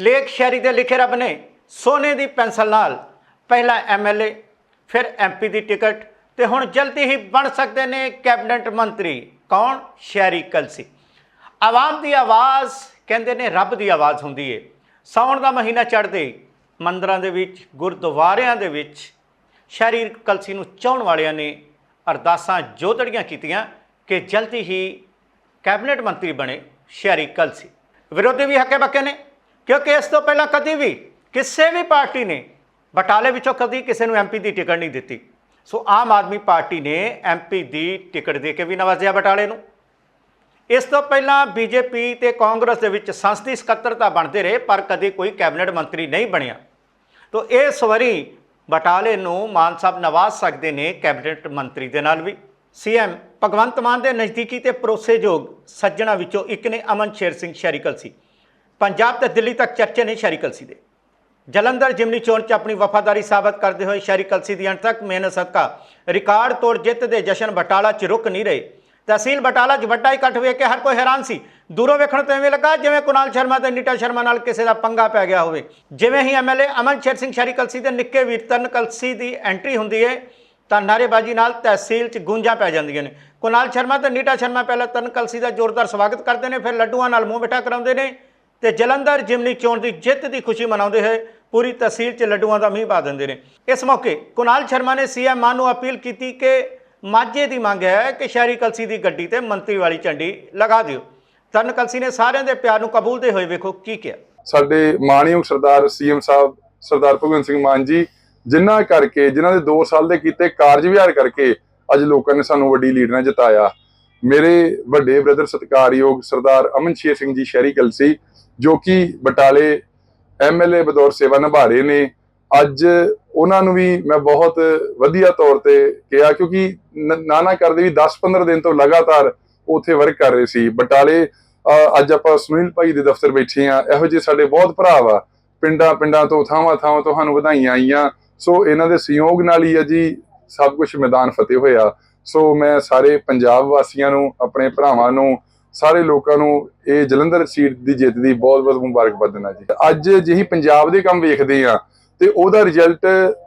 ਲੇਖ ਸ਼ਾਇਰੀ ਦੇ ਲਿਖੇ ਰੱਬ ਨੇ ਸੋਨੇ ਦੀ ਪੈਨਸਲ ਨਾਲ ਪਹਿਲਾ ਐਮਐਲਏ ਫਿਰ ਐਮਪੀ ਦੀ ਟਿਕਟ ਤੇ ਹੁਣ ਜਲਦੀ ਹੀ ਬਣ ਸਕਦੇ ਨੇ ਕੈਬਨਿਟ ਮੰਤਰੀ। ਕੌਣ? ਸ਼ਾਇਰੀ ਕਲਸੀ। ਆਵਾਮ ਦੀ ਆਵਾਜ਼, ਕਹਿੰਦੇ ਨੇ ਰੱਬ ਦੀ ਆਵਾਜ਼ ਹੁੰਦੀ ਏ। ਸਾਉਣ ਦਾ ਮਹੀਨਾ ਚੜ੍ਹਦੇ ਮੰਦਰਾਂ ਦੇ ਵਿੱਚ, ਗੁਰਦੁਆਰਿਆਂ ਦੇ ਵਿੱਚ ਸ਼ਾਇਰੀ ਕਲਸੀ ਨੂੰ ਚਾਹਣ ਵਾਲਿਆਂ ਨੇ ਅਰਦਾਸਾਂ ਜੋਦੜੀਆਂ ਕੀਤੀਆਂ ਕਿ ਜਲਦੀ ਹੀ ਕੈਬਨਿਟ ਮੰਤਰੀ ਬਣੇ ਸ਼ਾਇਰੀ ਕਲਸੀ। ਵਿਰੋਧੀ ਵੀ ਹੱਕੇ ਬੱਕੇ ਨੇ। ਕਿਉਂਕਿ ਇਸ ਤੋਂ ਪਹਿਲਾਂ ਕਦੀ ਵੀ ਕਿਸੇ ਵੀ ਪਾਰਟੀ ਨੇ ਬਟਾਲੇ ਵਿੱਚੋਂ ਕਦੀ ਕਿਸੇ ਨੂੰ ਐਮਪੀ ਦੀ ਟਿਕਟ ਨਹੀਂ ਦਿੱਤੀ। ਸੋ ਆਮ ਆਦਮੀ ਪਾਰਟੀ ਨੇ ਐਮਪੀ ਦੀ ਟਿਕਟ ਦੇ ਕੇ ਵੀ ਨਵਾਜ਼ਿਆ ਬਟਾਲੇ ਨੂੰ। ਇਸ ਤੋਂ ਪਹਿਲਾਂ ਬੀਜੇਪੀ ਤੇ ਕਾਂਗਰਸ ਦੇ ਵਿੱਚ ਸੰਸਦੀ ਸਕੱਤਰ ਤਾਂ ਬਣਦੇ ਰਹੇ, ਪਰ ਕਦੇ ਕੋਈ ਕੈਬਨਿਟ ਮੰਤਰੀ ਨਹੀਂ ਬਣਿਆ। ਤੋ ਇਸ ਵਾਰੀ ਬਟਾਲੇ ਨੂੰ ਮਾਨ ਸਾਹਿਬ ਨਵਾਜ਼ ਸਕਦੇ ਨੇ ਕੈਬਨਿਟ ਮੰਤਰੀ ਦੇ ਨਾਲ ਵੀ। ਸੀਐਮ ਭਗਵੰਤ ਮਾਨ ਦੇ ਨਜ਼ਦੀਕੀ ਤੇ ਭਰੋਸੇਯੋਗ ਸੱਜਣਾ ਵਿੱਚੋਂ ਇੱਕ ਨੇ ਅਮਨ ਸ਼ੇਰ ਸਿੰਘ ਸ਼ੈਰੀਕਲ ਸੀ। ਪੰਜਾਬ ਤੇ ਦਿੱਲੀ ਤੱਕ ਚਰਚੇ ਨੇ ਸ਼ਹਿਰੀ ਕਲਸੀ ਦੇ। ਜਲੰਧਰ ਜਿਮਨੀ ਚੋਣ 'ਚ ਆਪਣੀ ਵਫਾਦਾਰੀ ਸਾਬਤ ਕਰਦੇ ਹੋਏ ਸ਼ਹਿਰੀ ਕਲਸੀ ਦੀ ਅੰਤ ਤੱਕ ਮਿਹਨਤ ਸਦਕਾ ਰਿਕਾਰਡ ਤੋੜ ਜਿੱਤ ਦੇ ਜਸ਼ਨ ਬਟਾਲਾ 'ਚ ਰੁਕ ਨਹੀਂ ਰਹੇ। ਤਹਿਸੀਲ ਬਟਾਲਾ 'ਚ ਵੱਡਾ ਇਕੱਠ ਵੇਖ ਕੇ ਹਰ ਕੋਈ ਹੈਰਾਨ ਸੀ। ਦੂਰੋਂ ਵੇਖਣ ਤੋਂ ਐਵੇਂ ਲੱਗਾ ਜਿਵੇਂ ਕੁਨਾਲ ਸ਼ਰਮਾ ਤੇ ਨੀਟਾ ਸ਼ਰਮਾ ਨਾਲ ਕਿਸੇ ਦਾ ਪੰਗਾ ਪੈ ਗਿਆ ਹੋਵੇ। ਜਿਵੇਂ ਹੀ ਐਮਐਲਏ ਅਮਨ ਸ਼ੇਰ ਸਿੰਘ ਸ਼ਹਿਰੀ ਕਲਸੀ ਦੇ ਨਿੱਕੇ ਵੀਰ ਤਰਨ ਕਲਸੀ ਦੀ ਐਂਟਰੀ ਹੁੰਦੀ ਹੈ ਤਾਂ ਨਾਰੇਬਾਜ਼ੀ ਨਾਲ ਤਹਿਸੀਲ 'ਚ ਗੂੰਜਾਂ ਪੈ ਜਾਂਦੀਆਂ ਨੇ। ਕੁਨਾਲ ਸ਼ਰਮਾ ਤੇ ਨੀਟਾ ਸ਼ਰਮਾ ਪਹਿਲਾਂ ਤਰਨ ਕਲਸੀ ਦਾ ਜ਼ੋਰਦਾਰ ਸਵਾਗਤ ਕਰਦੇ ਨੇ, ਫਿਰ ਲੱਡੂਆਂ ਨਾਲ ਮੂੰਹ ਮਿੱਠਾ ਕਰਾਉਂਦੇ ਨੇ। ਤੇ ਜਲੰਧਰ ਜਿਮਨੀ ਚੋਣ ਦੀ ਜਿੱਤ ਦੀ ਖੁਸ਼ੀ ਮਨਾਉਂਦੇ ਹੋਏ ਪੂਰੀ ਤਹਿਸੀਲ 'ਚ ਲੱਡੂਆਂ ਦਾ ਮੀਂਹ ਪਾ ਦਿੰਦੇ ਨੇ। ਇਸ ਮੌਕੇ ਕੁਨਾਲ ਸ਼ਰਮਾ ਨੇ ਸੀਐਮ ਮਾਨ ਨੂੰ ਅਪੀਲ ਕੀਤੀ ਕਿ ਮਾਝੇ ਦੀ ਮੰਗ ਹੈ ਕਿ ਸ਼ਹਿਰੀ ਕਲਸੀ ਦੀ ਗੱਡੀ ਤੇ ਮੰਤਰੀ ਵਾਲੀ ਝੰਡੀ ਲਗਾ ਦਿਓ। ਤਰਨ ਕਲਸੀ ਨੇ ਸਾਰਿਆਂ ਦੇ ਪਿਆਰ ਨੂੰ ਕਬੂਲਦੇ ਹੋਏ ਵੇਖੋ ਕੀ ਕਿਹਾ। ਸਾਡੇ ਮਾਣਯੋਗ ਸਰਦਾਰ ਸੀਐਮ ਸਾਹਿਬ, ਸਰਦਾਰ ਭਗਵੰਤ ਸਿੰਘ ਮਾਨ ਜੀ, ਜਿਨ੍ਹਾਂ ਕਰਕੇ, ਜਿਨ੍ਹਾਂ ਦੇ 2 ਸਾਲ ਦੇ ਕੀਤੇ ਕਾਰਜ ਵਿਹਾਰ ਕਰਕੇ ਅੱਜ ਲੋਕਾਂ ਨੇ ਸਾਨੂੰ ਵੱਡੀ ਲੀਡ ਨਾਲ ਜਿਤਾਇਆ। ਮੇਰੇ ਵੱਡੇ ਬ੍ਰਦਰ ਸਤਿਕਾਰਯੋਗ ਸਰਦਾਰ ਅਮਨ ਸ਼ੇਰ ਸਿੰਘ ਜੀ ਸ਼ਹਿਰੀ ਕਲਸੀ, ਜੋ ਕਿ ਬਟਾਲੇ ਐਮਐਲਏ ਬਤੌਰ ਸੇਵਾ ਨਿਭਾ ਰਹੇ ਨੇ, ਅੱਜ ਉਹਨਾਂ ਨੂੰ ਵੀ ਮੈਂ ਬਹੁਤ ਵਧੀਆ ਤੌਰ ਤੇ ਕਿਹਾ, ਕਿਉਂਕਿ ਨਾਨਾ ਕਰਦੇ ਵੀ 10-15 ਦਿਨ ਤੋਂ ਲਗਾਤਾਰ ਉੱਥੇ ਵਰਕ ਕਰ ਰਹੇ ਸੀ। ਬਟਾਲੇ ਅੱਜ ਆਪਾਂ ਸੁਨੀਲ ਭਾਈ ਦੇ ਦਫ਼ਤਰ ਬੈਠੇ ਆ ਇਹੋ ਜਿਹੇ ਸਾਡੇ ਬਹੁਤ ਭਰਾ ਵਾ। ਪਿੰਡਾਂ ਪਿੰਡਾਂ ਤੋਂ, ਥਾਵਾਂ ਥਾਵਾਂ ਤੋਂ ਸਾਨੂੰ ਵਧਾਈਆਂ ਆਈਆਂ। ਸੋ ਇਹਨਾਂ ਦੇ ਸਹਿਯੋਗ ਨਾਲ ਹੀ ਆ ਜੀ ਸਭ ਕੁਝ ਮੈਦਾਨ ਫਤਿਹ ਹੋਇਆ। ਸੋ ਮੈਂ ਸਾਰੇ ਪੰਜਾਬ ਵਾਸੀਆਂ ਨੂੰ, ਆਪਣੇ ਭਰਾਵਾਂ ਨੂੰ, ਸਾਰੇ ਲੋਕਾਂ ਨੂੰ ਇਹ ਜਲੰਧਰ ਸੀਟ ਦੀ ਜਿੱਤ ਦੀ ਬਹੁਤ-ਬਹੁਤ ਮੁਬਾਰਕਬਾਦ ਦਿੰਦਾ ਜੀ। ਅੱਜ ਜਿਹੀ ਪੰਜਾਬ ਦੇ ਕੰਮ ਵੇਖਦੇ ਆ ਤੇ ਉਹਦਾ ਰਿਜ਼ਲਟ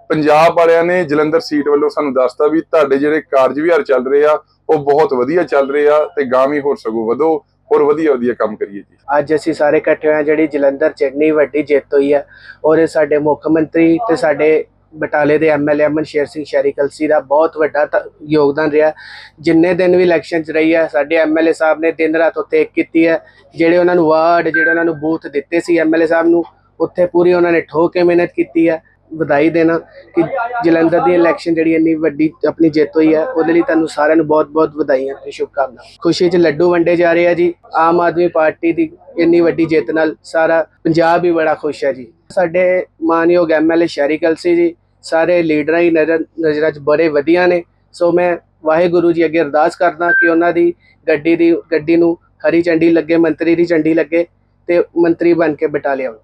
ਪੰਜਾਬ ਵਾਲਿਆਂ ਨੇ ਜਲੰਧਰ ਸੀਟ ਵੱਲੋਂ ਸਾਨੂੰ ਦੱਸਤਾ ਵੀ ਤੁਹਾਡੇ ਜਿਹੜੇ ਕਾਰਜ ਵਿਹਾਰ ਚੱਲ ਰਹੇ ਆ, ਉਹ ਬਹੁਤ ਵਧੀਆ ਚੱਲ ਰਹੇ ਆ ਤੇ ਗਾਮੀ ਹੋਰ ਸਗੋਂ ਵਧੋ, ਹੋਰ ਵਧੀਆ ਵਧੀਆ ਕੰਮ ਕਰੀਏ ਜੀ। ਅੱਜ ਅਸੀਂ ਸਾਰੇ ਇਕੱਠੇ ਹੋਏ ਹਾਂ, ਜਿਹੜੀ ਜਲੰਧਰ ਚ ਇੰਨੀ ਵੱਡੀ ਜਿੱਤ ਹੋਈ ਹੈ ਔਰ ਇਹ ਸਾਡੇ ਮੁੱਖ ਮੰਤਰੀ ਤੇ ਸਾਡੇ ਬਟਾਲੇ ਦੇ ਐਮਐਲਏ ਅਮਨ ਸ਼ੇਰ ਸਿੰਘ ਸ਼ਹਿਰੀ ਕਲਸੀ ਦਾ ਬਹੁਤ ਵੱਡਾ ਤ- ਯੋਗਦਾਨ ਰਿਹਾ। ਜਿੰਨੇ ਦਿਨ ਵੀ ਇਲੈਕਸ਼ਨ ਚ ਰਹੀ ਹੈ, ਸਾਡੇ ਐਮਐਲਏ ਸਾਹਿਬ ਨੇ ਦਿਨ ਰਾਤ ਉੱਥੇ ਇੱਕ ਕੀਤੀ ਹੈ। ਜਿਹੜੇ ਉਹਨਾਂ ਨੂੰ ਵਾਰਡ, ਜਿਹੜੇ ਉਹਨਾਂ ਨੂੰ ਬੂਥ ਦਿੱਤੇ ਸੀ ਐਮਐਲਏ ਸਾਹਿਬ ਨੂੰ, ਉੱਥੇ ਪੂਰੀ ਉਹਨਾਂ ਨੇ ਠੋਕ ਕੇ ਮਿਹਨਤ ਕੀਤੀ ਹੈ, ਵਧਾਈ ਦੇਣਾ ਕਿ ਜਲੰਧਰ ਦੀ ਇਲੈਕਸ਼ਨ ਜਿਹੜੀ ਇੰਨੀ ਵੱਡੀ ਆਪਣੀ ਜਿੱਤ ਹੋਈ ਹੈ, ਉਹਦੇ ਲਈ ਤੁਹਾਨੂੰ ਸਾਰਿਆਂ ਨੂੰ ਬਹੁਤ-ਬਹੁਤ ਵਧਾਈਆਂ ਤੇ ਸ਼ੁਭਕਾਮਨਾਵਾਂ। ਖੁਸ਼ੀ 'ਚ ਲੱਡੂ ਵੰਡੇ ਜਾ ਰਹੇ ਆ ਜੀ। ਆਮ ਆਦਮੀ ਪਾਰਟੀ ਦੀ ਇੰਨੀ ਵੱਡੀ ਜਿੱਤ ਨਾਲ ਸਾਰਾ ਪੰਜਾਬ ਹੀ ਬੜਾ ਖੁਸ਼ ਹੈ ਜੀ। ਸਾਡੇ ਮਾਨਯੋਗ ਐਮਐਲਏ ਸ਼ਹਿਰੀ ਕਲਸੀ ਜੀ ਸਾਰੇ ਲੀਡਰਾਂ ਹੀ ਨਜ਼ਰ, ਨਜ਼ਰਾਂ 'ਚ ਬੜੇ ਵਧੀਆ ਨੇ। ਸੋ ਮੈਂ ਵਾਹਿਗੁਰੂ ਜੀ ਅੱਗੇ ਅਰਦਾਸ ਕਰਦਾ ਕਿ ਉਹਨਾਂ ਦੀ ਗੱਡੀ ਦੀ, ਗੱਡੀ ਨੂੰ ਹਰੀ ਝੰਡੀ ਲੱਗੇ, ਮੰਤਰੀ ਦੀ ਝੰਡੀ ਲੱਗੇ ਤੇ ਮੰਤਰੀ ਬਣ ਕੇ ਬਟਾ ਲਿਆਉਣ